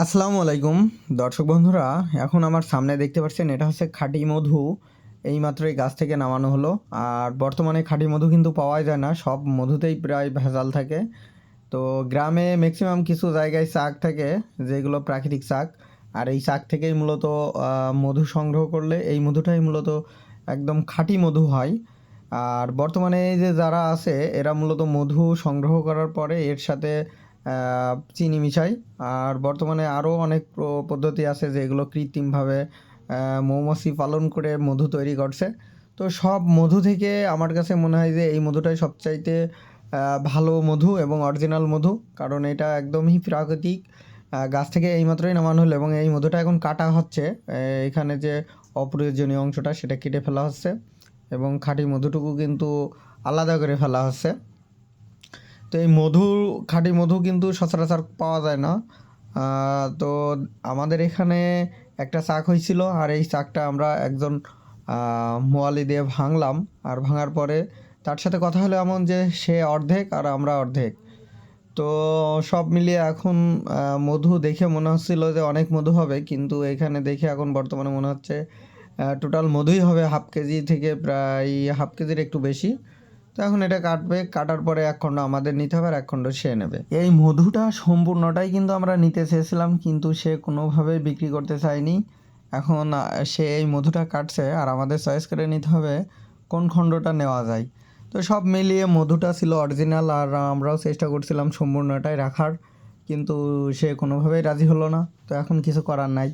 আসসালামু আলাইকুম। দর্শক বন্ধুরা, এখন আমার সামনে দেখতে পাচ্ছেন, এটা হচ্ছে খাঁটি মধু। এইমাত্র এই গাছ থেকে নামানো হলো। আর বর্তমানে খাঁটি মধু কিন্তু পাওয়াই যায় না, সব মধুতেই প্রায় ভেজাল থাকে। তো গ্রামে ম্যাক্সিমাম কিছু জায়গায় শাক থাকে, যেগুলো প্রাকৃতিক শাক। আর এই শাক থেকেই মূলত মধু সংগ্রহ করলে এই মধুটাই মূলত একদম খাঁটি মধু হয়। আর বর্তমানে এই যে যারা আছে, এরা মূলত মধু সংগ্রহ করার পরে এর সাথে চিনি মিশাই আর বর্তমানে আরও অনেক পদ্ধতি আছে যেগুলো কৃত্রিমভাবে মৌমাছি পালন করে মধু তৈরি করছে। তো সব মধু থেকে আমার কাছে মনে হয় যে এই মধুটাই সবচাইতে ভালো মধু এবং অরিজিনাল মধু। কারণ এটা একদমই প্রাকৃতিক গাছ থেকে এইমাত্রই নামানো হলো এবং এই মধুটা এখন কাটা হচ্ছে। এখানে যে অপ্রয়োজনীয় অংশটা সেটা কেটে ফেলা হচ্ছে এবং খাঁটি মধুটুকু কিন্তু আলাদা করে ফেলা হচ্ছে। তো এই মধু খাঁটি মধু কিন্তু সচরাচর পাওয়া যায় না। তো আমাদের এখানে একটা চাক হয়েছিল, আর এই চাকটা আমরা একজন মোয়ালি দিয়ে ভাঙলাম। আর ভাঙার পরে তার সাথে কথা হলো এমন যে, সে অর্ধেক আর আমরা অর্ধেক। তো সব মিলিয়ে এখন মধু দেখে মনে হচ্ছিল যে অনেক মধু হবে, কিন্তু এখানে দেখে এখন বর্তমানে মনে হচ্ছে টোটাল মধুই হবে হাফ কেজি থেকে প্রায় হাফ কেজির একটু বেশি। তো এখন এটা কাটবে, কাটার পরে এক খণ্ড আমাদের নিতে হবে আর এক খণ্ড সে নেবে। এই মধুটা সম্পূর্ণটাই কিন্তু আমরা নিতে চেয়েছিলাম, কিন্তু সে কোনোভাবেই বিক্রি করতে চায়নি। এখন সে এই মধুটা কাটছে আর আমাদের চয়েস করে নিতে হবে কোন খণ্ডটা নেওয়া যায়। তো সব মিলিয়ে মধুটা ছিল অরিজিনাল আর আমরাও চেষ্টা করছিলাম সম্পূর্ণটাই রাখার, কিন্তু সে কোনোভাবেই রাজি হলো না। তো এখন কিছু করার নাই।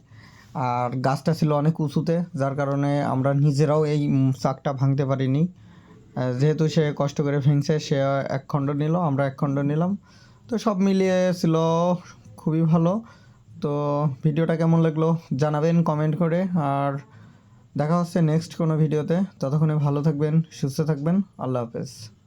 আর গাছটা ছিল অনেক উঁচুতে, যার কারণে আমরা নিজেরাও এই চাকটা ভাঙতে পারিনি। যেহেতু সে কষ্ট করে ভেঙছে, সে এক খণ্ড নিল, আমরা এক খণ্ড নিলাম। তো সব মিলিয়ে ছিল খুবই ভালো। তো ভিডিওটা কেমন লাগল জানাবেন কমেন্ট করে। আর দেখা হচ্ছে নেক্সট কোনো ভিডিওতে। ততক্ষণে ভালো থাকবেন, সুস্থ থাকবেন। আল্লাহ হাফেজ।